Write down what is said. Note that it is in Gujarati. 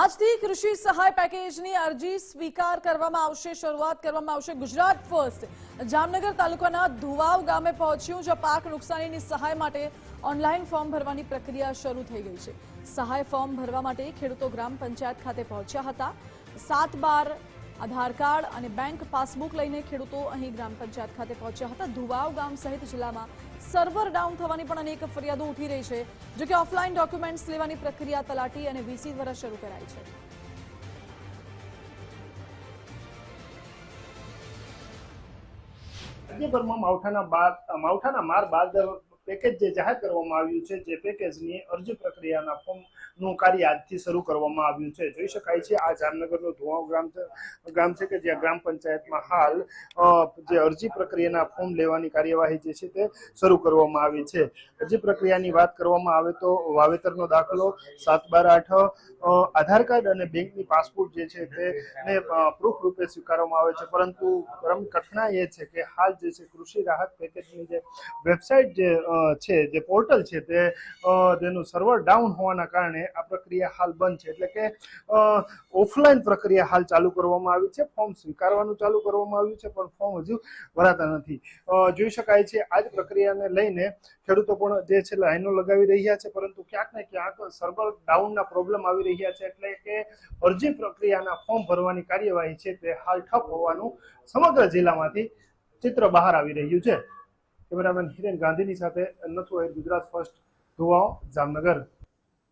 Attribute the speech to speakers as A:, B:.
A: આજથી કૃષિ સહાય પેકેજની અરજી સ્વીકાર કરવામાં આવશે, શરૂઆત કરવામાં આવશે ગુજરાત ફર્સ્ટ. જામનગર તાલુકાના ધુવાવ ગામે પહોંચ્યું, જ્યાં પાક નુકસાનીની સહાય માટે ઓનલાઈન ફોર્મ ભરવાની પ્રક્રિયા શરૂ થઈ ગઈ છે. સહાય ફોર્મ ભરવા માટે ખેડૂતો ગ્રામ પંચાયત ખાતે પહોંચ્યા હતા. સાત બાર આધાર કાર્ડ અને બેંક પાસબુક લઈને ખેડૂતો અહીં ગ્રામ પંચાયત ખાતે પહોંચ્યા હતા. ધુવાવ ગામ સહિત જિલ્લામાં સર્વર ડાઉન થવાની પણ અનેક ફરિયાદો ઉઠી રહી છે, જો કે ઓફલાઈન ડોક્યુમેન્ટ્સ લેવાની પ્રક્રિયા તલાટી અને વીસી દ્વારા શરૂ કરાઈ છે.
B: રાજ્યભરમાં માવઠાના બાદ, માવઠાના માર બાદ પેકેજ જે જાહેર કરવામાં આવ્યું છે, જે પેકેજની અરજી પ્રક્રિયાના ફોર્મનું કાર્ય આજથી શરૂ કરવામાં આવ્યું છે. જોઈ શકાય છે, આ જામનગરનો ધુવાઓ ગ્રામ ગામ છે કે જ્યાં ગ્રામ પંચાયતમાં હાલ જે અરજી પ્રક્રિયાના ફોર્મ લેવાની કાર્યવાહી જે છે તે શરૂ કરવામાં આવી છે. અરજી પ્રક્રિયાની વાત કરવામાં આવે તો વાવેતરનો દાખલો સાત બાર આઠ આધાર કાર્ડ અને બેંકની પાસપોર્ટ જે છે તેને પ્રૂફ રૂપે સ્વીકારવામાં આવે છે. પરંતુ પરમ કઠણાઈ એ છે કે હાલ જે છે કૃષિ રાહત પેકેજની જે વેબસાઇટ જે છે, જે પોર્ટલ છે તે તેનું સર્વર ડાઉન હોવાના કારણે આ પ્રક્રિયા હાલ બંધ છે. એટલે કે ઓફલાઈન પ્રક્રિયા હાલ ચાલુ કરવામાં આવી છે. ફોર્મ સ્વીકારવાનું ચાલુ કરવામાં આવ્યું છે, પણ ફોર્મ હજુ ભરાતા નથી. જોઈ શકાય છે, આ જ પ્રક્રિયાને લઈને ખેડૂતો પણ જે છે લાઈનો લગાવી રહ્યા છે, પરંતુ ક્યાંક ને ક્યાંક સર્વર ડાઉનના પ્રોબ્લેમ આવી રહ્યા છે, એટલે કે અરજી પ્રક્રિયાના ફોર્મ ભરવાની કાર્યવાહી છે તે હાલ ઠપ હોવાનું સમગ્ર જિલ્લામાંથી ચિત્ર બહાર આવી રહ્યું છે. કેમેરામેન હિરેન ગાંધીની સાથે નથુ ગુજરાત ફર્સ્ટ ધોવાઓ જામનગર.